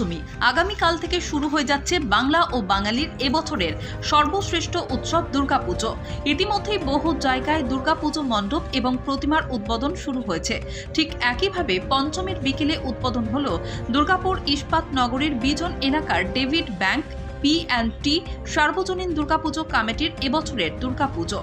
পঞ্চমী আগামীকাল থেকে শুরু হয়ে যাচ্ছে বাংলা ও বাঙালির এবছরের সর্বশ্রেষ্ঠ উৎসব দুর্গাপুজো। ইতিমধ্যেই বহু জায়গায় দুর্গাপুজো মণ্ডপ এবং প্রতিমার উদ্বোধন শুরু হয়েছে। ঠিক একইভাবে পঞ্চমীর বিকেলে উদ্বোধন হল দুর্গাপুর ইস্পাত নগরীর বিজন এলাকার David bank P and T সার্বজনীন দুর্গাপুজো কমিটির এবছরের দুর্গাপুজো।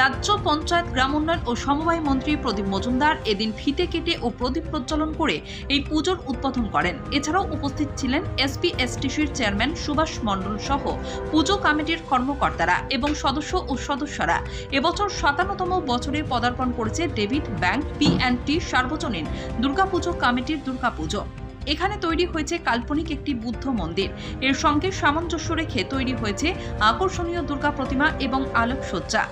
রাজ্য পঞ্চায়েত গ্রাম উন্নয়ন ও সমবায় মন্ত্রী প্রদীপ মজুমদার এদিন ফিতে কেটে ও প্রদীপ প্রজ্বলন করে এই পুজোর উদ্বোধন করেন। এছাড়াও উপস্থিত ছিলেন এসপি এসটিসির চেয়ারম্যান সুভাষ মণ্ডল সহ পুজো কমিটির কর্মকর্তারা এবং সদস্য ও সদস্যরা। এবছর সাতান্নতম বছরে পদার্পণ করেছে David bank P and T সার্বজনীন দুর্গাপুজো কমিটির দুর্গাপুজো। এখানে তৈরি হয়েছে কাল্পনিক একটি বুদ্ধ মন্দির। এর সঙ্গে সামঞ্জস্য রেখে তৈরি হয়েছে আকর্ষণীয় দুর্গা প্রতিমা এবং আলোকসজ্জা।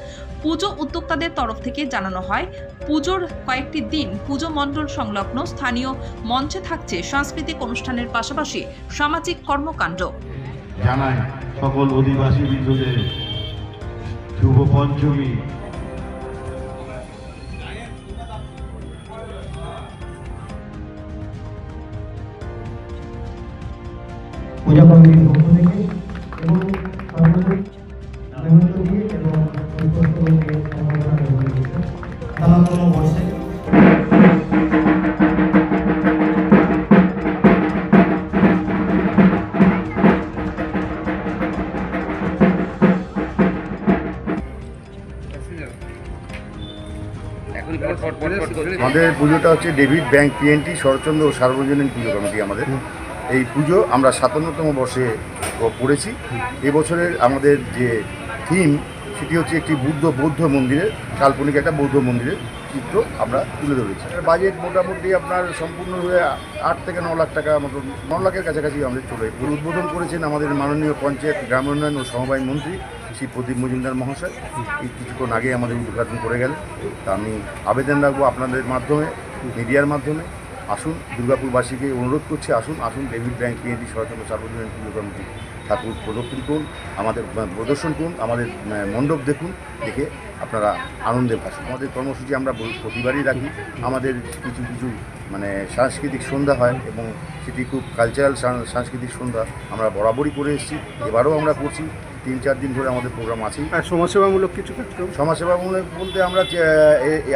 পুজো উদ্যোক্তাদের তরফ থেকে জানানো হয়, পুজোর কয়েকটি দিন পুজো মণ্ডল সংলগ্ন স্থানীয় মঞ্চে থাকছে সাংস্কৃতিক অনুষ্ঠানের পাশাপাশি সামাজিক কর্মকাণ্ড। জানাই সকল অধিবাসী বৃন্দদের শুভ পঞ্চমী। পূজা কমিটির পক্ষ থেকে এবং নেমন্ত দিয়ে বর্ষে আমাদের পুজোটা হচ্ছে David bank P and T Saratchandra ও সার্বজনীন পুজো কমিটি আমাদের। এই পুজো আমরা সাতান্নতম বর্ষে পড়েছি এবছরের আমাদের যে থিম সেটি হচ্ছে একটি বুদ্ধ বৌদ্ধ মন্দিরের, কাল্পনিক একটা বৌদ্ধ মন্দিরের চিত্র আমরা তুলে ধরেছি। বাজেট মোটামুটি আপনার সম্পূর্ণ হয়ে আট থেকে ন লাখ টাকা মতো ন লাখের কাছাকাছি আমাদের চলে উদ্বোধন করেছেন আমাদের মাননীয় পঞ্চায়েত গ্রাম উন্নয়ন ও সমবায় মন্ত্রী শ্রী প্রদীপ মজুমদার মহাশয়। এই কিছুক্ষণ আগে আমাদের উদ্ঘাটন করে গেলেন। তা আমি আবেদন রাখব আপনাদের মাধ্যমে মিডিয়ার মাধ্যমে। আসুন, দুর্গাপুরবাসীকে অনুরোধ করছি, আসুন আসুন, ডেভিড ব্যাংক পিএনটি সরকার সার্বজনীন পুজো কমিটি ঠাকুর প্রদর্শন করুন, আমাদের প্রদর্শন করুন, আমাদের মণ্ডপ দেখুন, দেখে আপনারা আনন্দে ভাসুন। আমাদের কর্মসূচি আমরা প্রতিবারই রাখি। আমাদের কিছু কিছু মানে সাংস্কৃতিক সন্ধ্যা হয় এবং সেটি খুব কালচারাল সাংস্কৃতিক সন্ধ্যা আমরা বরাবরই করে এসেছি। এবারও আমরা করছি। তিন চার দিন ধরে আমাদের প্রোগ্রাম আছে আর সমাজসেবামূলক কিছু কার্যক্রম সমাজসেবামূলক বলতে আমরা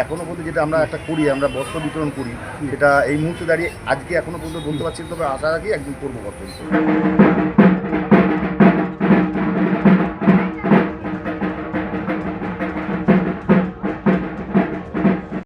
এখনও পর্যন্ত যেটা আমরা একটা করি আমরা বস্ত্র বিতরণ করি সেটা এই মুহূর্তে দাঁড়িয়ে আজকে এখনও পর্যন্ত বলতে পারছি তবে আশা রাখি একদিন করব বস্ত্র বিতরণ।